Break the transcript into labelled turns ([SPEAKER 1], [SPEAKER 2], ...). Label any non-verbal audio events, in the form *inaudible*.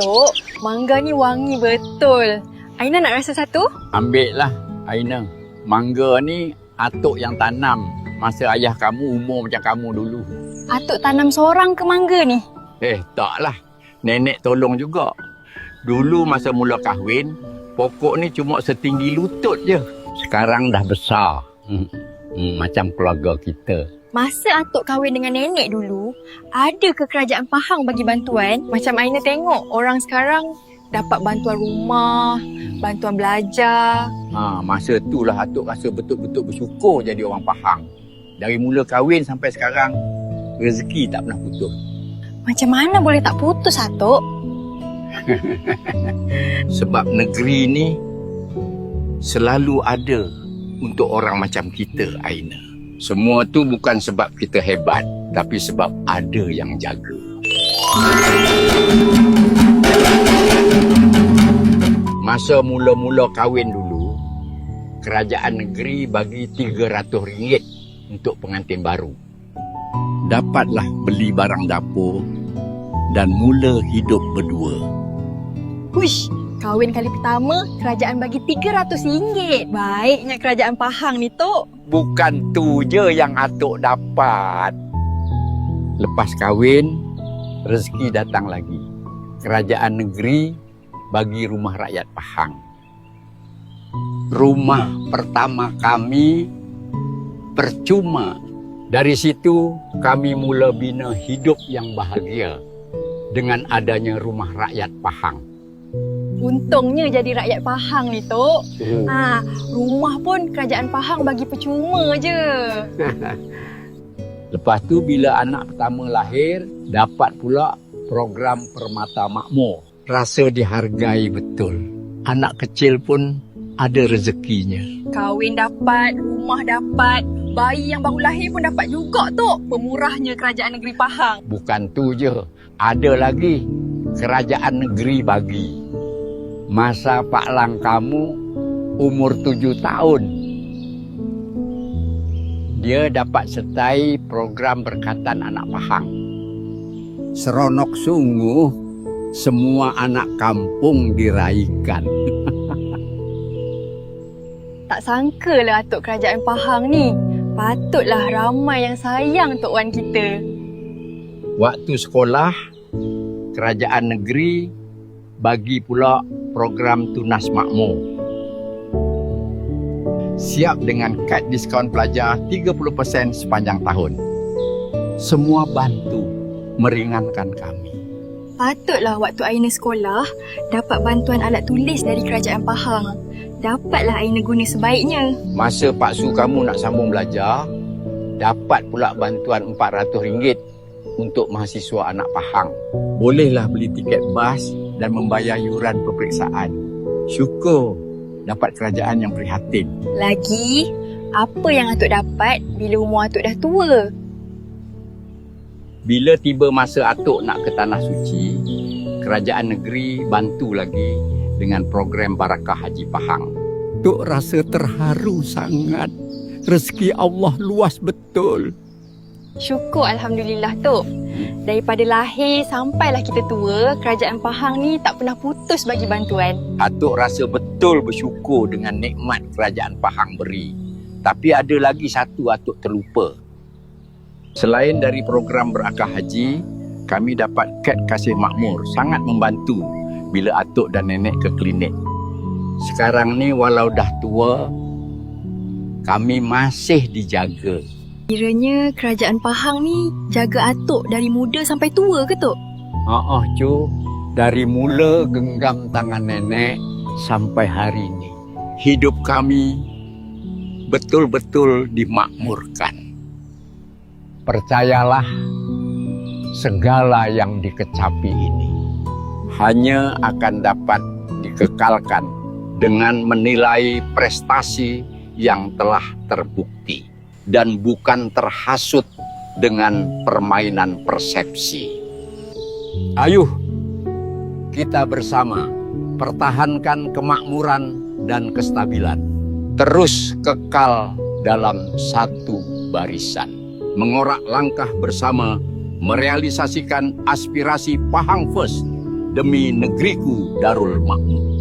[SPEAKER 1] Tok, mangga ni wangi betul. Aina nak rasa satu?
[SPEAKER 2] Ambil lah Aina. Mangga ni atuk yang tanam masa ayah kamu umur macam kamu dulu.
[SPEAKER 1] Atuk tanam seorang ke mangga ni?
[SPEAKER 2] Eh, taklah. Nenek tolong juga. Dulu masa mula kahwin, pokok ni cuma setinggi lutut je. Sekarang dah besar. Hmm. Hmm, macam keluarga kita.
[SPEAKER 1] Masa Atuk kahwin dengan nenek dulu, ada ke kerajaan Pahang bagi bantuan? Macam Aina tengok, orang sekarang dapat bantuan rumah, bantuan belajar.
[SPEAKER 2] Ha, masa tu lah atuk rasa betul-betul bersyukur jadi orang Pahang. Dari mula kahwin sampai sekarang, rezeki tak pernah putus.
[SPEAKER 1] Macam mana boleh tak putus Atuk? *laughs*
[SPEAKER 2] Sebab negeri ni selalu ada untuk orang macam kita, Aina. Semua tu bukan sebab kita hebat, tapi sebab ada yang jaga. Masa mula-mula kahwin dulu, kerajaan negeri bagi RM300 untuk pengantin baru. Dapatlah beli barang dapur dan mula hidup berdua.
[SPEAKER 1] Huish, kahwin kali pertama, kerajaan bagi RM300. Baiknya kerajaan Pahang ni, Tok.
[SPEAKER 2] Bukan tu je yang atuk dapat. Lepas kahwin, rezeki datang lagi. Kerajaan negeri bagi rumah rakyat Pahang. Rumah pertama kami percuma. Dari situ kami mula bina hidup yang bahagia dengan adanya rumah rakyat Pahang.
[SPEAKER 1] Untungnya jadi rakyat Pahang ni, Tok. Ha, rumah pun kerajaan Pahang bagi percuma je. *laughs*
[SPEAKER 2] Lepas tu bila anak pertama lahir, dapat pula program Permata Makmur. Rasa dihargai betul. Anak kecil pun ada rezekinya.
[SPEAKER 1] Kahwin dapat, rumah dapat, bayi yang baru lahir pun dapat juga, Tok. Pemurahnya kerajaan negeri Pahang.
[SPEAKER 2] Bukan tu je. Ada lagi kerajaan negeri bagi. Masa Pak Lang kamu umur tujuh tahun. Dia dapat sertai program berkatan anak Pahang. Seronok sungguh semua anak kampung diraikan. *laughs*
[SPEAKER 1] Tak sangkalah Atuk kerajaan Pahang ni. Patutlah ramai yang sayang Tok Wan kita.
[SPEAKER 2] Waktu sekolah, kerajaan negeri bagi pula program tunas makmur. Siap dengan kad diskaun pelajar 30% sepanjang tahun. Semua bantu meringankan kami.
[SPEAKER 1] Patutlah waktu Aina sekolah dapat bantuan alat tulis dari kerajaan Pahang. Dapatlah Aina guna sebaiknya.
[SPEAKER 2] Masa Pak Su kamu nak sambung belajar, dapat pula bantuan RM400 untuk mahasiswa anak Pahang. Bolehlah beli tiket bas dan membayar yuran peperiksaan. Syukur dapat kerajaan yang prihatin.
[SPEAKER 1] Lagi, apa yang Atuk dapat bila umur Atuk dah tua?
[SPEAKER 2] Bila tiba masa atuk nak ke Tanah Suci, kerajaan negeri bantu lagi dengan program Barakah Haji Pahang. Tok rasa terharu sangat. Rezeki Allah luas betul.
[SPEAKER 1] Syukur Alhamdulillah Tok. Daripada lahir sampailah kita tua, kerajaan Pahang ni tak pernah putus bagi bantuan.
[SPEAKER 2] Atuk rasa betul bersyukur dengan nikmat kerajaan Pahang beri. Tapi ada lagi satu atuk terlupa. Selain dari program berakah haji, kami dapat kad kasih makmur sangat membantu bila atuk dan nenek ke klinik. Sekarang ni walau dah tua, kami masih dijaga.
[SPEAKER 1] Kiranya kerajaan Pahang ni jaga Atuk dari muda sampai tua ke Tok?
[SPEAKER 2] Oh, cu, dari mula genggam tangan nenek sampai hari ini, hidup kami betul-betul dimakmurkan. Percayalah, segala yang dikecapi ini hanya akan dapat dikekalkan dengan menilai prestasi yang telah terbukti dan bukan terhasut dengan permainan persepsi. Ayuh, kita bersama pertahankan kemakmuran dan kestabilan. Terus kekal dalam satu barisan. Mengorak langkah bersama merealisasikan aspirasi Pahang First demi negeriku Darul Makmur.